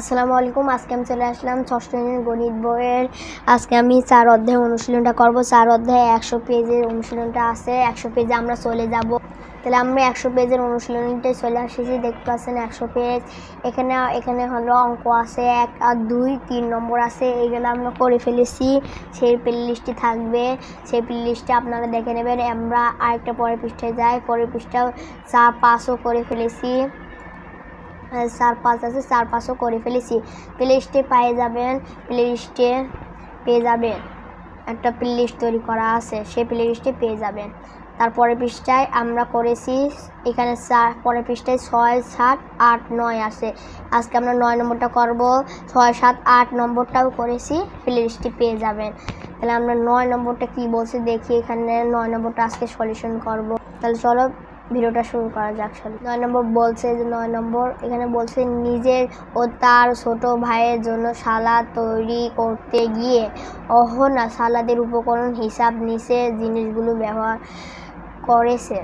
আসসালামু আলাইকুম। আজকে আমি চলে আসলাম ষষ্ঠ শ্রেণির গণিত বইয়ের। আজকে আমি চার অধ্যায় অনুশীলনটা করব। চার অধ্যায়ে একশো পেজের অনুশীলনটা আছে। একশো পেজে আমরা চলে যাব। তাহলে আমরা একশো পেজের অনুশীলনটাই চলে আসেছি দেখতে পাচ্ছেন একশো পেজ। এখানে এখানে হলো অঙ্ক আছে এক আর দুই, তিন নম্বর আছে। এইগুলো আমরা করে ফেলেছি। সেই প্লে লিস্টটি থাকবে। সেই প্লে লিস্টে আপনারা দেখে নেবেন। আমরা আরেকটা পরের পৃষ্ঠায় যাই। পরের পৃষ্ঠা চার পাঁচও করে ফেলেছি। চার পাঁচ আছে চার পাঁচও করে ফেলেছি। প্লে লিস্টে পেয়ে যাবেন প্লে লিস্টে পেয়ে যাবেন। একটা প্লে লিস্ট তৈরি করা আছে, সেই প্লে লিস্টে পেয়ে যাবেন। তারপরে পৃষ্ঠায় আমরা করেছি, এখানে চার, পরের পৃষ্ঠায় ছয়, সাত, আট, নয় আছে। আজকে আমরা নয় নম্বরটা করব, ছয়, সাত, আট নম্বরটাও করেছি প্লে লিস্টে পেয়ে যাবেন। তাহলে আমরা নয় নম্বরটা কি বলছে দেখি এখানে, নয় নম্বরটা আজকে সলিউশন করব। তাহলে চলো ভিডিওটা শুরু করা যাক চলো নয় নম্বর বলছে যে, নয় নম্বর, এখানে বলছে নিজের ও তার ছোট ভাইয়ের জন্য সালাদ তৈরি করতে গিয়ে অহনা সালাদের উপকরণ, হিসাব নিচে জিনিসগুলো ব্যবহার করেছে।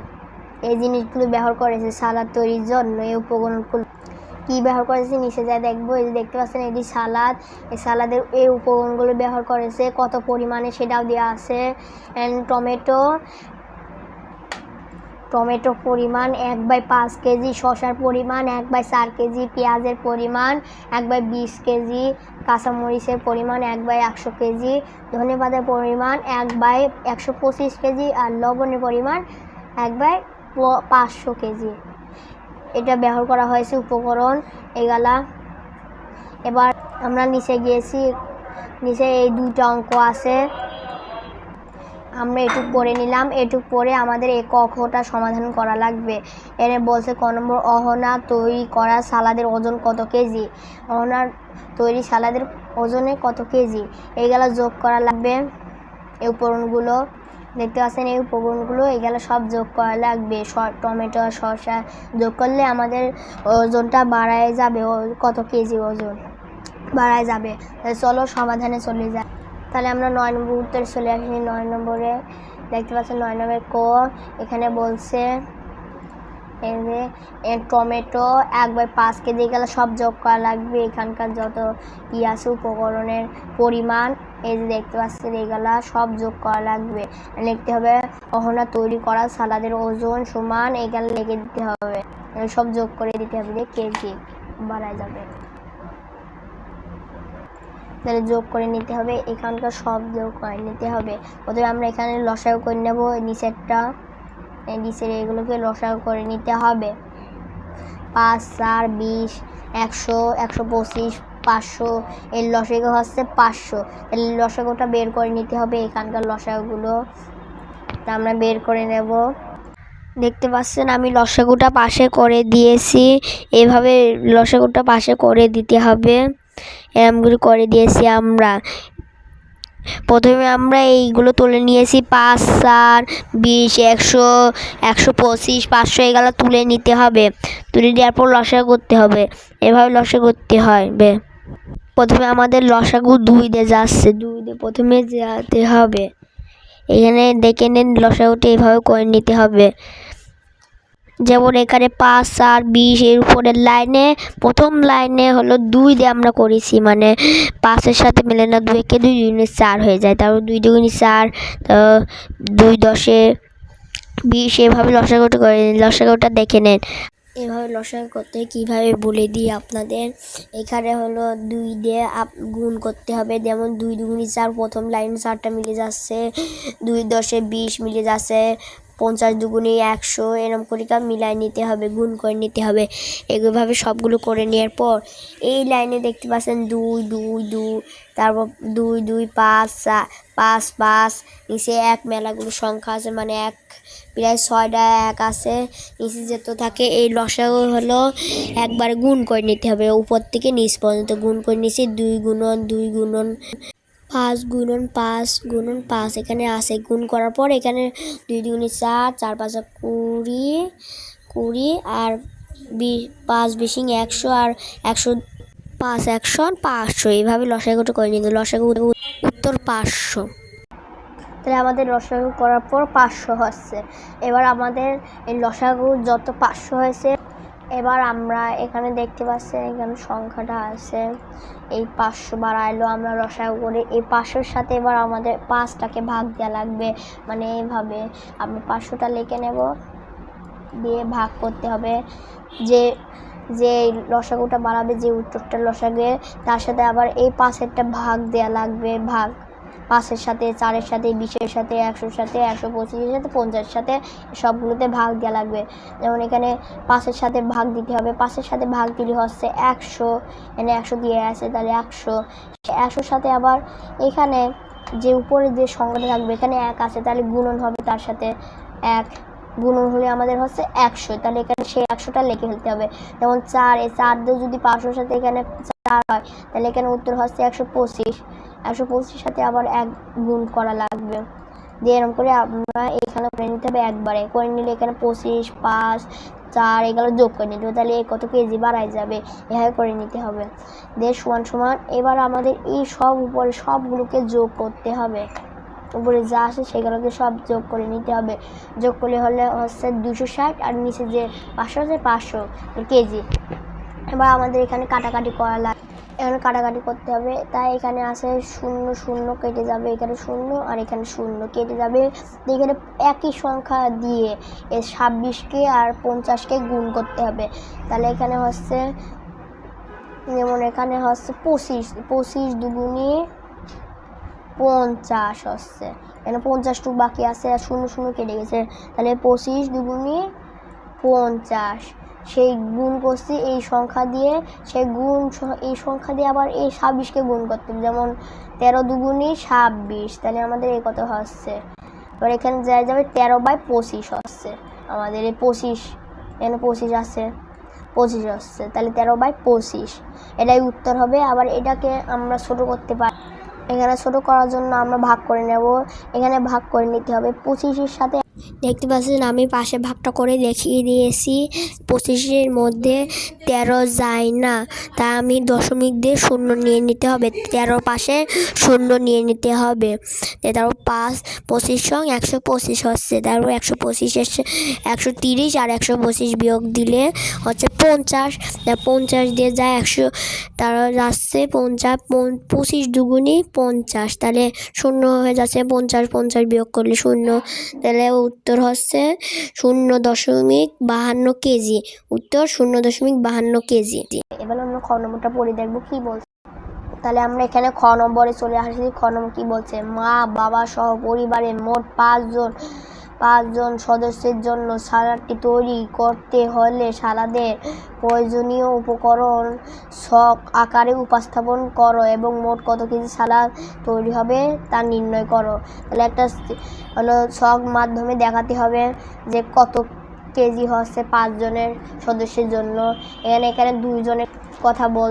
এই জিনিসগুলো ব্যবহার করেছে সালাদ তৈরির জন্য, এই উপকরণগুলো। কি ব্যবহার করেছে নিচে যা দেখব, এই যে দেখতে পাচ্ছেন, এটি সালাদ। এই সালাদের এই উপকরণগুলো ব্যবহার করেছে, কত পরিমাণে সেটাও দেওয়া আছে। অ্যান্ড টমেটো টমেটো পরিমাণ এক বাই পাঁচ কেজি, শসার পরিমাণ এক বাই চার কেজি, পেঁয়াজের পরিমাণ এক বাই বিশ কেজি, কাঁচামরিচের পরিমাণ এক বাই একশো কেজি, ধনেপাতার পরিমাণ এক বাই একশো পঁচিশ কেজি আর লবণের পরিমাণ এক বাই পাঁচশো কেজি। এটা ব্যবহার করা হয়েছে উপকরণ এগুলা। এবার আমরা নিচে গিয়েছি, নিচে এই দুইটা অঙ্ক আছে। আমরা এটুক পড়ে নিলাম, এটুক পড়ে আমাদের এই কখটা সমাধান করা লাগবে। এনে বলছে ক নম্বর, অহনা তৈরি করা সালাদের ওজন কত কেজি? অহনার তৈরি সালাদের ওজনে কত কেজি? এইগুলো যোগ করা লাগবে। এই উপকরণগুলো দেখতে পাচ্ছেন, এই উপকরণগুলো এইগুলো সব যোগ করা লাগবে। টমেটো, শসা যোগ করলে আমাদের ওজনটা বাড়ায় যাবে। কত কেজি ওজন? বাড়ায় যাবে। চলো সমাধানে চলে যাই। তাহলে আমরা নয় নম্বর উত্তরে চলে আসি, নয় নম্বরে দেখতে পাচ্ছেন নয় নম্বর ক, এখানে বলছে টমেটো এক বাই পাঁচ কেজি গেলে সব যোগ করা লাগবে, এখানকার যত ই আছে উপকরণের পরিমাণ, এই যে দেখতে পাচ্ছেন এইগুলা সব যোগ করা লাগবে। লিখতে হবে, অহনা তৈরি করা সালাদের ওজন সমান এইগুলো লিখে দিতে হবে। সব যোগ করে দিতে হবে যে কেজি বাড়ায় যাবে। তাহলে যোগ করে নিতে হবে, এখানকার সব যোগ করে নিতে হবে। প্রথমে আমরা এখানে লসাগু করে নেব, নিচেরটা নিচের এগুলোকে লসাগু করে নিতে হবে। পাঁচ, চার, বিশ, একশো একশো পঁচিশ, পাঁচশো, এর লসাগু হচ্ছে পাঁচশো। এর লসাগুটা বের করে নিতে হবে, এখানকার লসাগুগুলো তা আমরা বের করে নেব। দেখতে পাচ্ছেন, আমি লসাগুটা পাশে করে দিয়েছি। এভাবে লসাগুটা পাশে করে দিতে হবে। এরমগুলো করে দিয়েছি আমরা। প্রথমে আমরা এইগুলো তুলে নিয়েছি, পাঁচ, চার, বিশ, একশো একশো পঁচিশ, পাঁচশো এগুলো তুলে নিতে হবে। তুলে দেওয়ার পর লসা করতে হবে। এভাবে লসা করতে হবে। প্রথমে আমাদের লসাগু দুই দিয়ে যাচ্ছে, দুই দিয়ে প্রথমে যেতে হবে। এখানে দেখে নেন লসাগুটা এভাবে করে নিতে হবে। যেমন এখানে পাঁচ চার বিশ এর উপরের লাইনে, প্রথম লাইনে হলো দুই দিয়ে আমরা করেছি মানে পাঁচের সাথে মেলে না দুই একে দুই দুই চার হয়ে যায়। তারপর দুই দুগুনি চার, তো দুই দশে বিশ, এভাবে লসাগুটা করে লসাগুটা দেখে নেন। এভাবে লসাগু করতে কীভাবে বলে দিই আপনাদের? এখানে হলো দুই দিয়ে আপ, গুণ করতে হবে, যেমন দুই দুগুনি চার, প্রথম লাইন চারটা মিলে যাচ্ছে, দুই দশে বিশ মিলে যাচ্ছে পঞ্চাশ দুগুনি একশো এরকম করে মিলাই নিতে হবে, গুণ করে নিতে হবে। এভাবে সবগুলো করে নেওয়ার পর এই লাইনে দেখতে পাচ্ছেন দুই দুই দুই, তারপর দুই দুই, পাঁচ পাঁচ পাঁচ, নিচে এক মেলাগুলো সংখ্যা আছে মানে এক, প্রায় ছয়টা এক আছে, নিচে যেত থাকে এই লসাগু হলো একবার গুণ করে নিতে হবে, উপর থেকে নিচ পর্যন্ত গুণ করে নিচে দুই গুণন দুই গুণন পাঁচ গুণন পাঁচ গুণন পাঁচ, এখানে আছে গুণ করার পর এখানে দুই দুগুণে চার চার পাঁচা কুড়ি কুড়ি আর বি, পাঁচ বিশিং একশো আর একশো পাঁচ, একশো পাঁচশো। এইভাবে লসাগুটা করে নিতে লসাগু উত্তর পাঁচশো। তাহলে আমাদের লসাগু করার পর পাঁচশো হচ্ছে। এবার আমাদের এই লসাগু যত পাঁচশো হয়েছে এবার আমরা এখানে দেখতে পাচ্ছি এখানে সংখ্যাটা আছে। এই পাঁচশো বাড়াইলো আমরা রসায়ন করে। এই পাঁচশোর সাথে এবার আমাদের পাঁচটাকে ভাগ দেওয়া লাগবে। মানে এইভাবে আমরা পাঁচশোটা লিখে নেব। দিয়ে ভাগ করতে হবে। যে যে লসাগুটা বাড়াবে, যে উত্তরটা লসাগে তার সাথে আবার এই পাঁচেরটা ভাগ দেওয়া লাগবে। ভাগ পাঁচের সাথে, চারের সাথে, বিশের সাথে, একশোর সাথে, একশো পঁচিশের সাথে, পঞ্চাশের সাথে সবগুলোতে ভাগ দেওয়া লাগবে। যেমন এখানে পাঁচের সাথে ভাগ দিতে হবে। পাঁচের সাথে ভাগ দিলে হচ্ছে একশো, এখানে একশো দিয়ে আছে, তাহলে একশো। একশোর সাথে আবার এখানে যে উপরে যে সংখ্যাটা থাকবে, এখানে এক আছে, তাহলে গুণন হবে তার সাথে এক। গুণন হলে আমাদের হচ্ছে একশো, তাহলে এখানে সেই একশোটা লিখে ফেলতে হবে। যেমন চার, এই চার দিয়ে যদি পাঁচশোর সাথে এখানে চার হয়, তাহলে এখানে উত্তর হচ্ছে একশো পঁচিশ। একশো পঁচিশের সাথে আবার এক গুণ করা লাগবে। দিয়ে এরকম করে আমরা এখানে করে নিতে হবে একবারে। করে নিলে এখানে পঁচিশ, পাঁচ, চার, এগুলো যোগ করে নিতে হবে। তাহলে কত কেজি বাড়াই যাবে? এভাবে করে নিতে হবে। দিয়ে সমান সমান এবার আমাদের এই সব উপরে সবগুলোকে যোগ করতে হবে। উপরে যা আসে সেগুলোকে সব যোগ করে নিতে হবে। যোগ করলে হলে হচ্ছে দুশো ষাট আর নিচে যে পাঁচশো আছে পাঁচশো কেজি। এবার আমাদের এখানে কাটাকাটি করা লাগে এখানে কাটাকাটি করতে হবে। তাই এখানে আছে শূন্য শূন্য কেটে যাবে এখানে শূন্য আর এখানে শূন্য কেটে যাবে। এখানে একই সংখ্যা দিয়ে এই ছাব্বিশকে আর পঞ্চাশকে গুণ করতে হবে। তাহলে এখানে হচ্ছে, যেমন এখানে হচ্ছে পঁচিশ পঁচিশ দুগুণি পঞ্চাশ হচ্ছে। এখানে পঞ্চাশটুকু বাকি আছে আর শূন্য শূন্য কেটে গেছে। তাহলে পঁচিশ দুগুণি পঞ্চাশ। সেই গুণ করছি, এই সংখ্যা দিয়ে সেই গুণ এই সংখ্যা দিয়ে আবার এই ছাব্বিশকে গুণ করতে হবে। যেমন তেরো দুগুণি ছাব্বিশ, তাহলে আমাদের এই কত হচ্ছে? এবার এখানে যা যাবে তেরো বাই পঁচিশ হচ্ছে। আমাদের এই পঁচিশ, এখানে পঁচিশ আছে, পঁচিশ হচ্ছে, তাহলে তেরো বাই পঁচিশ। এটাই উত্তর হবে। আবার এটাকে আমরা ছোট করতে পারি, এখানে ছোট করার জন্য আমরা ভাগ করে নেব। এখানে ভাগ করে নিতে হবে। পঁচিশের সাথে দেখতে পাচ্ছেন, আমি পাশে ভাগটা করে দেখিয়ে দিয়েছি। পঁচিশের মধ্যে তেরো যায় না। তা আমি দশমিক দিয়ে শূন্য নিয়ে নিতে হবে। তেরো পাশে শূন্য নিয়ে নিতে হবে। তারপর পাঁচ, পঁচিশ সং একশো পঁচিশ হচ্ছে। তারপর একশো পঁচিশের একশো তিরিশ আর একশো পঁচিশ বিয়োগ দিলে হচ্ছে পঞ্চাশ। পঞ্চাশ দিয়ে যায় একশো, তারা যাচ্ছে পঞ্চাশ পঁচিশ দুগুণি পঞ্চাশ। তাহলে শূন্য হয়ে যাচ্ছে পঞ্চাশ পঞ্চাশ বিয়োগ করলে শূন্য। তাহলে উত্তর হচ্ছে শূন্য দশমিক বাহান্ন কেজি। উত্তর শূন্য দশমিক বাহান্ন কেজি। এবার আমরা খ নম্বরটা পড়ে দেখব কি বলছে। তাহলে আমরা এখানে খ নম্বরে চলে আসি। খ নম্বর কি বলছে? মা, বাবা সহ পরিবারের মোট পাঁচজন পাঁচজন সদস্যের জন্য সালাদটি তৈরি করতে হলে সালাদের প্রয়োজনীয় উপকরণ শখ আকারে উপস্থাপন করো এবং মোট কত কেজি সালাদ তৈরি হবে তা নির্ণয় করো। তাহলে একটা হলো শখ মাধ্যমে দেখাতে হবে যে কত কেজি হচ্ছে পাঁচজনের সদস্যের জন্য। এখানে এখানে দুইজনের কথা বল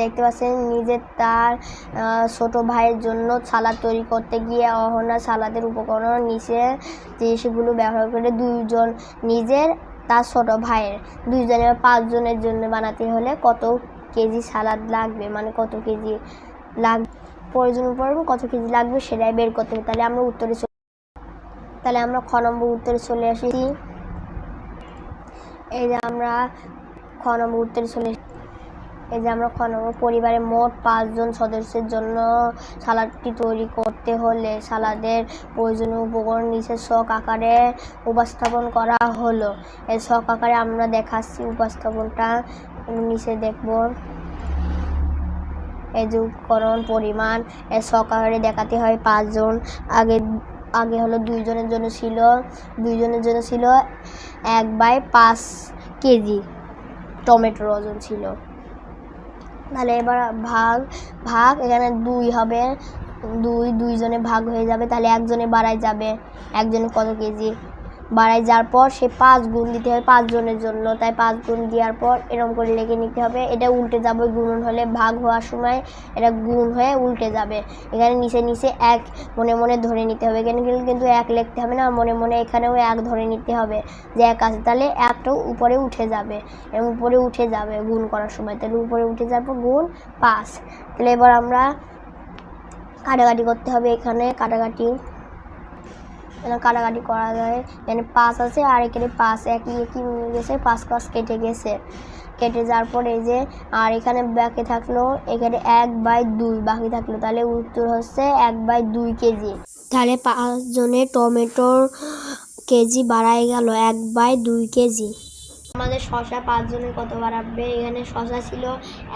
দেখতে পাচ্ছেন নিজের তার ছোট ভাইয়ের জন্য সালাদ তৈরি করতে গিয়ে অহনা সালাদের উপকরণ নিচে জিনিসগুলো ব্যবহার করে দুইজন নিজের, তার ছোট ভাইয়ের। দুইজনের পাঁচজনের জন্য বানাতে হলে কত কেজি সালাদ লাগবে? মানে কত কেজি লাগ, প্রয়োজন উপকরণ কত কেজি লাগবে সেটাই বের করতে হবে। তাহলে আমরা উত্তরে চলে, তাহলে আমরা খ নম্বর উত্তরে চলে আসি। এই যে আমরা খ নম্বর উত্তরে চলে। এই যে আমরা খ নম্বর পরিবারের মোট পাঁচজন সদস্যের জন্য সালাদটি তৈরি করতে হলে সালাদের প্রয়োজনীয় উপকরণ নিচে শখ আকারে উপস্থাপন করা হলো। এই শখ আকারে আমরা দেখাচ্ছি উপস্থাপনটা নিচে দেখব। এই যে উপকরণ পরিমাণ এর শখ আকারে দেখাতে হয় পাঁচজন। আগে আগে হলো দুইজনের জন্য ছিল, দুইজনের জন্য ছিল এক বাই পাঁচ কেজি টমেটোর ওজন ছিল। তাহলে এবার ভাগ ভাগ, এখানে দুই হবে। দুই, দুইজনে ভাগ হয়ে যাবে, তাহলে একজনে বাড়ায় যাবে। একজনে কত কেজি? বাড়ায় যাওয়ার পর সে পাঁচ গুণ দিতে হবে পাঁচজনের জন্য। তাই পাঁচ গুণ দেওয়ার পর এরকম করে লিখে নিতে হবে। এটা উল্টে যাবে, গুণন হলে ভাগ হওয়ার সময় এটা গুণ হয়ে উল্টে যাবে। এখানে নিচে নিচে এক মনে মনে ধরে নিতে হবে। এখানে কিন্তু- এক লিখতে হবে না, মনে মনে এখানেও এক ধরে নিতে হবে। যে এক আছে তাহলে একটা উপরে উঠে যাবে। এবং উপরে উঠে যাবে গুণ করার সময়। তাহলে উপরে উঠে যাওয়ার পর গুণ পাঁচ। তাহলে এবার আমরা কাটাকাটি করতে হবে এখানে। কাটাকাটি এখানে কাটাকাটি করা যায়। এখানে পাঁচ আছে, আর এখানে পাঁচ একই একই মিলে গেছে পাঁচ পাঁচ কেটে গেছে। কেটে যাওয়ার পর এই যে, আর এখানে বাকি থাকল, এখানে এক বাই দুই বাকি থাকল। তাহলে উত্তর হচ্ছে এক বাই দুই কেজি। তাহলে পাঁচজনের টমেটোর কেজি বাড়ায় গেল, এক বাই দুই কেজি। আমাদের শশা পাঁচজনের কত বাড়াবে? এখানে শশা ছিল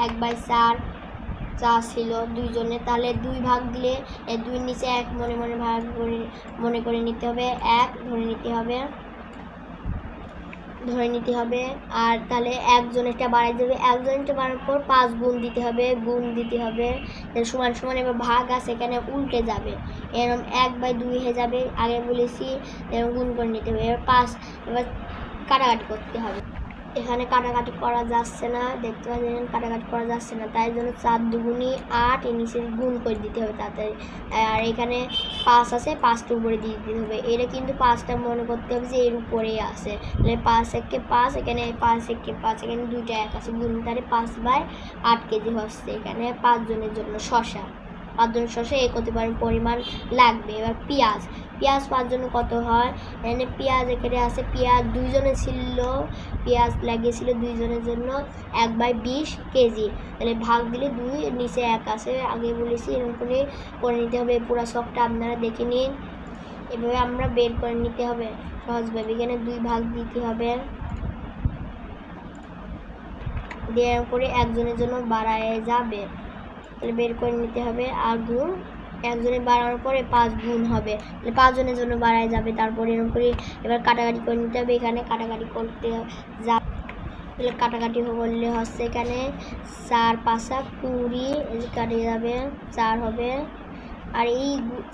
এক বাই চার চা ছিল দুইজনে, তাহলে দুই ভাগ দিলে দুই নিচে এক মনে মনে ভাগ করে, মনে করে নিতে হবে, এক ধরে নিতে হবে, ধরে নিতে হবে, আর তাহলে একজনেরটা বাড়াই যাবে একজনেরটা বাড়ানোর পর পাঁচ গুণ দিতে হবে, গুণ দিতে হবে সমান সমান এবার ভাগ আছে এখানে উল্টে যাবে এরকম এক বাই দুই হয়ে যাবে, আগে বলেছি এরকম গুণ করে নিতে হবে, এবার পাঁচ, এবার কাটাকাটি করতে হবে। এখানে কাটাকাটি করা যাচ্ছে না, দেখতে পাচ্ছেন কাটাকাটি করা যাচ্ছে না, তাই জন্য চার দুগুনি আট এর নিচে গুণ করে দিতে হবে তাড়াতাড়ি। আর এখানে পাঁচ আছে পাঁচটার উপরে দিয়ে দিতে হবে। এটা কিন্তু পাঁচটা মনে করতে হবে যে এর উপরেই আছে। তাহলে পাঁচ একে পাঁচ, এখানে পাঁচ একে পাঁচ, এখানে দুইটা এক আছে, গুণ তাহলে পাঁচ বাই আট কেজি হচ্ছে এখানে পাঁচজনের জন্য শশা পাঁচজনের শশা এই কত পরিমাণ লাগবে। এবার পেঁয়াজ পেঁয়াজ পাঁচজনের কত হয়? এখানে পেঁয়াজ এখানে আছে, পেঁয়াজ দুইজনে ছিল, পেঁয়াজ লাগিয়েছিল দুইজনের জন্য এক বাই বিশ কেজি। তাহলে ভাগ দিলে দুই, নিচে এক আছে। আগে বলেছি এরকম করে করে নিতে হবে, পুরো শখটা আপনারা দেখে নিন। এভাবে আমরা বের করে নিতে হবে সহজভাবে। এখানে দুই ভাগ দিতে হবে। এরকম করে একজনের জন্য বাড়ায় যাবে। তাহলে বের করে নিতে হবে আর একজনের বাড়ানোর পরে পাঁচ গুণ হবে। পাঁচজনের জন্য বাড়ায় যাবে, তারপরে এরকম করে এবার কাটাকাটি করে নিতে হবে, এখানে কাটাকাটি করতে যা তাহলে কাটাকাটি করলে হচ্ছে এখানে চার, পাঁচা কুড়ি কাটে যাবে, চার হবে। আর এই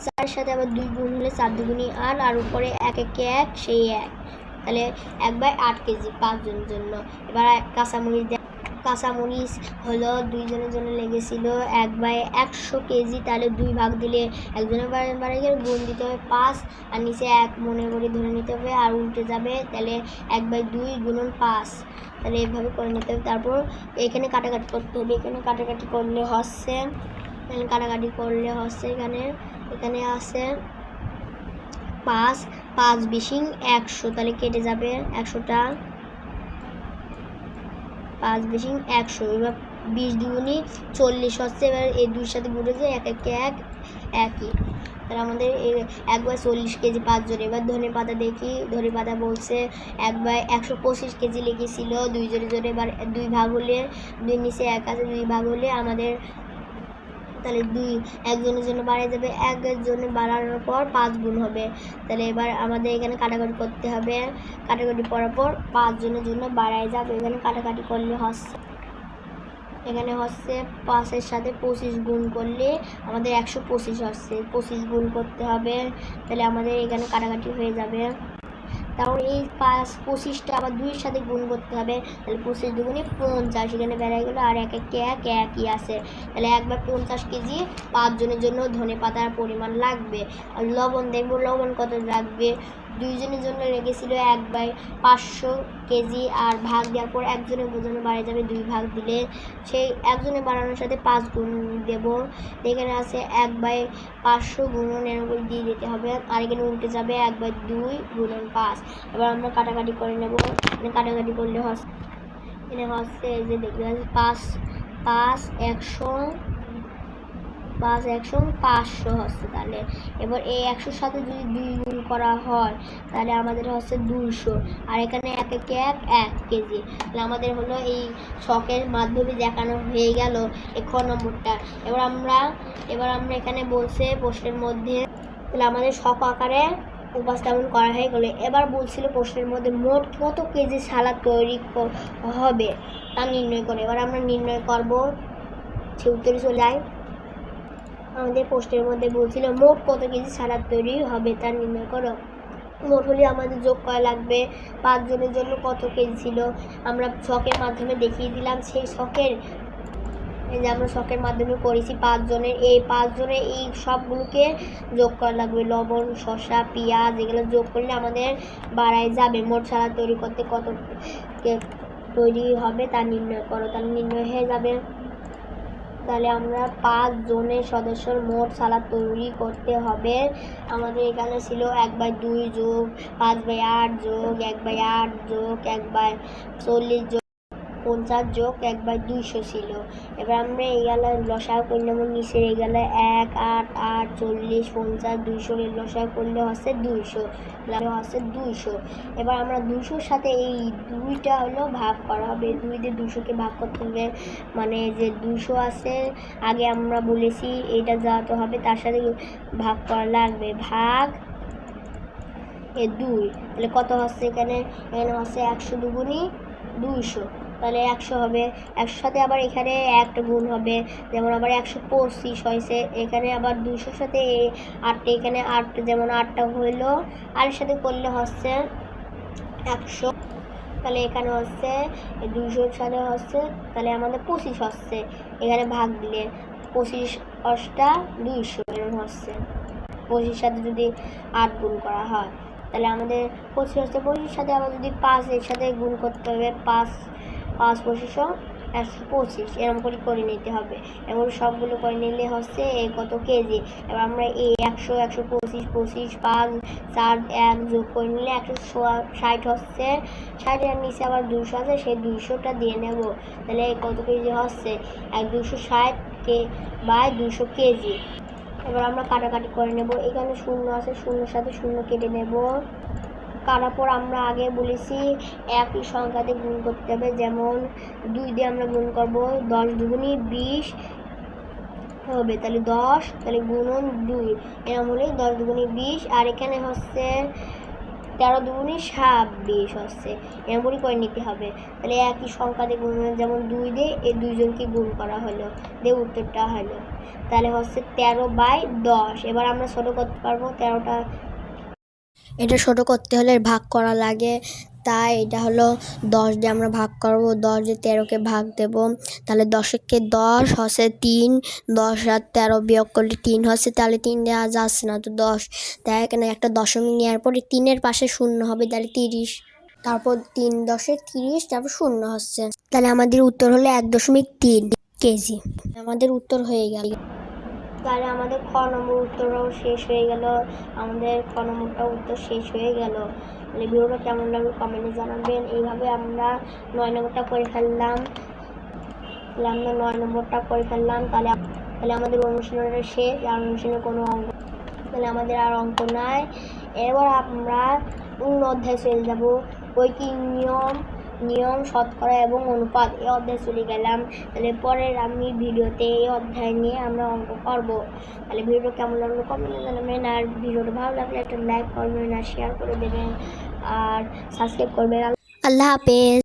চারের সাথে আবার দুই গুণ হলে চার দুগুণই আট, আর উপরে এক, একে এক, সেই এক। তাহলে এক বাই আট কেজি পাঁচজনের জন্য। এবার কাঁচামরিচ কাঁচামরিচ হলো দুইজনের জন্য লেগেছিল। এক বাই একশো কেজি, তাহলে দুই ভাগ দিলে একজনের বাড়ি গেলে গুণ দিতে হবে পাঁচ, আর নিচে এক মনে করে ধরে নিতে হবে আর উল্টে যাবে, তাহলে এক বাই দুই গুণন পাঁচ। তাহলে এইভাবে করে নিতে হবে। তারপর এখানে কাটাকাটি করতে হবে। এখানে কাটাকাটি করলে হচ্ছে, এখানে কাটাকাটি করলে হচ্ছে এখানে এখানে আছে পাঁচ পাঁচ বিশিং একশো, তাহলে কেটে যাবে একশোটা। পাঁচ বিশিং একশো। এবার বিশ দুগুনি চল্লিশ হচ্ছে, এবার এই দুই সাথে ঘুরে যায় এক, একে এক, একই। তাহলে আমাদের এ- এক বাই চল্লিশ কেজি পাঁচ পাঁচজন এবার ধনে পাতা দেখি, ধনে পাতা বলছে একবার একশো পঁচিশ কেজি লেগেছিলো। দুই জোরে জোরে এবার দুই ভাগ হলে দুই নিচে এক আছে, দুই ভাগ হলে আমাদের তাহলে দুই, একজনের জন্য বাড়ায় যাবে, একজনের বাড়ানোর পর পাঁচ গুণ হবে। তাহলে এবার আমাদের এখানে কাটাকাটি করতে হবে। কাটাকাটি করার পর পাঁচজনের জন্য বাড়ায় যাবে। এখানে কাটাকাটি করলে হচ্ছে, এখানে হচ্ছে পাঁচের সাথে পঁচিশ গুণ করলে আমাদের একশো পঁচিশ হচ্ছে। পঁচিশ গুণ করতে হবে, তাহলে আমাদের এখানে কাটাকাটি হয়ে যাবে। তারপর এই পাঁচ পঁচিশটা আবার দুইয়ের সাথে গুণ করতে হবে। তাহলে পঁচিশ দুগুণে পঞ্চাশ, এখানে বেড়ায় গেলো আর এক একটি এক একই আছে। তাহলে একবার পঞ্চাশ কেজি পাঁচজনের জন্য ধনে পাতার পরিমাণ লাগবে। আর লবণ দেখব, লবণ কত লাগবে? দুইজনের জন্য লেগেছিল এক বাই পাঁচশো কেজি আর ভাগ দেওয়ার পর একজনের বোঝানো বাড়ে যাবে দুই ভাগ দিলে। সেই একজনের বাড়ানোর সাথে পাঁচ গুণ দেবো। এখানে আছে এক বাই পাঁচশো গুণন করে দিয়ে দিতে হবে। আর এখানে উল্টে যাবে এক বাই দুই গুণন পাঁচ। এবার আমরা কাটাকাটি করে নেব। কাটাকাটি করলে হচ্ছে, এখানে হচ্ছে যে দেখতে পাঁচ পাঁচ, একশো পাঁচ একশো পাঁচশো হচ্ছে তাহলে। এবার এই একশোর সাথে যদি দুই গুণ করা হয়, তাহলে আমাদের হচ্ছে দুইশো। আর এখানে এক একে এক এক কেজি। তাহলে আমাদের হলো এই শখের মাধ্যমে দেখানো হয়ে গেল খ নম্বরটা। এবার আমরা এবার আমরা এখানে বলছে প্রশ্নের মধ্যে, তাহলে আমাদের শখ আকারে উপস্থাপন করা হয়ে গেলো। এবার বলছিল প্রশ্নের মধ্যে মোট কত কেজি সালাদ তৈরি হবে তা নির্ণয় করে। এবার আমরা নির্ণয় করব। সে উত্তরে চলে যায় আমাদের পোস্টের মধ্যে বলছিল, মোট কত কেজি সালাদ তৈরি হবে তা নির্ণয় করো? মোট হলে আমাদের যোগ করা লাগবে পাঁচজনের জন্য কত কেজি ছিল। আমরা শখের মাধ্যমে দেখিয়ে দিলাম সেই শখের এই যে আমরা শখের মাধ্যমে করেছি পাঁচজনের এই পাঁচজনের এই সবগুলোকে যোগ করা লাগবে। লবণ, শসা, পেঁয়াজ, এগুলো যোগ করলে আমাদের বাড়ায় যাবে। মোট সালাদ তৈরি করতে কত তৈরি হবে তা নির্ণয় করো। তাহলে নির্ণয় হয়ে যাবে। তাহলে আমরা পাঁচ জনের সদস্যর মোট সালাদ তৈরি করতে হবে। আমাদের এখানে ছিল এক বাই দুই যোগ, পাঁচ বাই আট যোগ, এক বাই আট যোগ, এক বাই চল্লিশ যোগ। পঞ্চাশ যোগ এক বাই দুইশো ছিল। এবার আমরা এই গেলে লসাগু করে নেব নিচে এই গেলে এক, আট আট, চল্লিশ, পঞ্চাশ, দুইশো লসাগু করলে হচ্ছে দুইশো হচ্ছে দুইশো। এবার আমরা দুশোর সাথে এই দুইটা হলো ভাগ করা হবে। দুই দিয়ে দুশোকে ভাগ করতে হবে। মানে যে দুশো আছে, আগে আমরা বলেছি এটা যাওয়াতে হবে তার সাথে ভাগ করা লাগবে। ভাগ এ দুই, তাহলে কত হচ্ছে এখানে? এখানে হচ্ছে একশো দুগুনি দুইশো। তাহলে একশো হবে। একশোর সাথে আবার এখানে একটা গুণ হবে। যেমন আবার একশো পঁচিশ হয়েছে। এখানে আবার দুশোর সাথে আটটা এখানে আট যেমন আটটা হইল। আর সাথে করলে হচ্ছে একশো। তাহলে এখানে হচ্ছে দুশোর সাথে হচ্ছে তাহলে আমাদের পঁচিশ হচ্ছে। এখানে ভাগ দিলে পঁচিশ অষ্টা দুইশো এরকম হচ্ছে। পঁচিশ সাথে যদি আট গুণ করা হয়, তাহলে আমাদের পঁচিশ হচ্ছে। পঁচিশ সাথে আবার যদি পাঁচ এর সাথে গুণ করতে হবে, পাঁচ পাঁচ পঁচিশশো একশো পঁচিশ। এরকম করে করে নিতে হবে। এবার সবগুলো করে নিলে হচ্ছে এই কত কেজি? এবার আমরা এই একশো একশো পঁচিশ পঁচিশ পাঁচ, চার, এক যোগ করে নিলে একশো ষাট হচ্ছে। ষাটের নিচে আবার দুশো আছে, সেই দুশোটা দিয়ে নেব। তাহলে কত কেজি হচ্ছে? এক দুশো ষাট কে, বাই দুশো কেজি। এবার আমরা কাটাকাটি করে নেব। এখানে শূন্য আছে, শূন্যর সাথে শূন্য কেটে নেব। কাটার পর আমরা আগে বলেছি, একই সংখ্যাতে গুণ করতে হবে। যেমন দুই দিয়ে আমরা গুণ করব, দশ দুগুণি বিশ হবে, তাহলে দশ, তাহলে গুণন দুই। এরকম হলে দশ দুগুণি বিশ, আর এখানে হচ্ছে তেরো দুগুণি ছাব্বিশ হচ্ছে। এরকম করে নিতে হবে। তাহলে একই সংখ্যাতে গুণ যেমন দুই দিয়ে এই দুইজনকে গুণ করা হলো, দিয়ে উত্তরটা হলো। তাহলে হচ্ছে তেরো বাই দশ। এবার আমরা ছোটো করতে পারব, তেরোটা এটা ছোটো করতে হলে ভাগ করা লাগে। তাই এটা হলো দশ দিয়ে আমরা ভাগ করব। দশ দিয়ে তেরোকে ভাগ দেব। তাহলে দশকে দশ হচ্ছে তিন। দশ আর তেরো বিয়োগ করলে তিন হচ্ছে, তাহলে তিন দেওয়া যাচ্ছে না তো দশ। তাই এখানে একটা দশমিক নেওয়ার পরে তিনের পাশে শূন্য হবে, তাহলে তিরিশ। তারপর তিন দশে তিরিশ, তারপর শূন্য হচ্ছে। তাহলে আমাদের উত্তর হলো এক দশমিক তিন কেজি। আমাদের উত্তর হয়ে গেল। তাহলে আমাদের খ নম্বর উত্তরও শেষ হয়ে গেল। আমাদের খ নম্বরটা উত্তর শেষ হয়ে গেল। ভিডিওটা কেমন লাগল কমেন্টে জানাবেন। এইভাবে আমরা নয় নম্বরটা করে ফেললাম। তাহলে আমরা নয় নম্বরটা করে ফেললাম। তাহলে তাহলে আমাদের অনুশীলনটা শেষ। আর অনুশীলনের কোনো অঙ্ক তাহলে আমাদের আর অঙ্ক নাই। এবার আমরা অন্য অধ্যায়ে চলে যাব। ঐকিক নিয়ম নিয়ম, শতকরা এবং অনুপাত, এই অধ্যায় চলে গেলাম। তাহলে পরের আমি ভিডিওতে এই অধ্যায় নিয়ে আমরা অঙ্ক করব। তাহলে ভিডিও কেমন লাগল কমেন্টে জানাবেন, আর ভিডিওটা ভালো লাগলে একটা লাইক করবেন, আর শেয়ার করে দেবেন, আর সাবস্ক্রাইব করবেন। আল্লাহ হাফেজ।